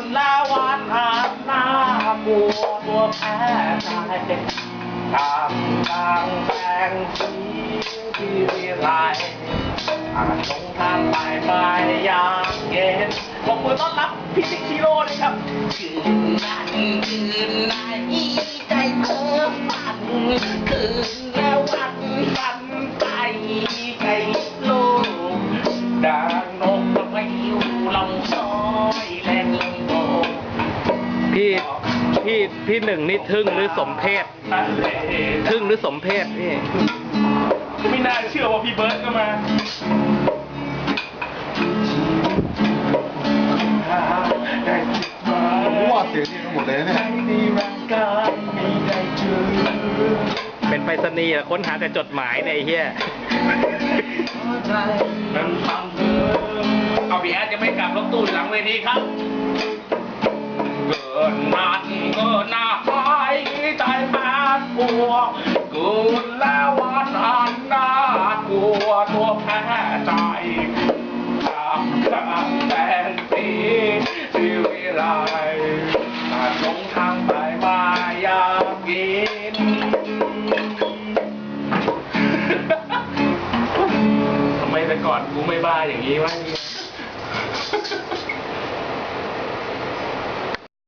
นละวันหางหน้าบัวบัวแพ้ใจกลางกลางแปงสีที่วิไลอาจลงทางไปไปยางเย็นบอกมือต้อนรับพี่ติ๊กฮีโร่เลยครับคืนนั้นคืนไหน พี่พี่พี่หนึ่งนี่ทึ่งหรือสมเพศทะเลทึ่งหรือสมเพศพี่ ไม่น่าเชื่อว่าพี่เบิร์ดก็มาได้จิตมาผมว่าเสียงนี่ทั้งหมดเลยนะเนี่ยในร่างกายไม่ได้เจอเป็นไปรษณีย์อะค้นหาแต่จดหมายเนี่ยไอ้เหี้ยใจนั้นทำเดิมเอาพี่แอดจะไม่กลับรถตู้หลังเวทีครับ ดปวเกินแล้ววันอันน่ากลัวตัวแพ้ใจตามกางแดงสีที่วิไลอาจลงทางไปมาอยากกิน ทำไมแต่ก่อนกูไม่บ้าอย่างนี้วะ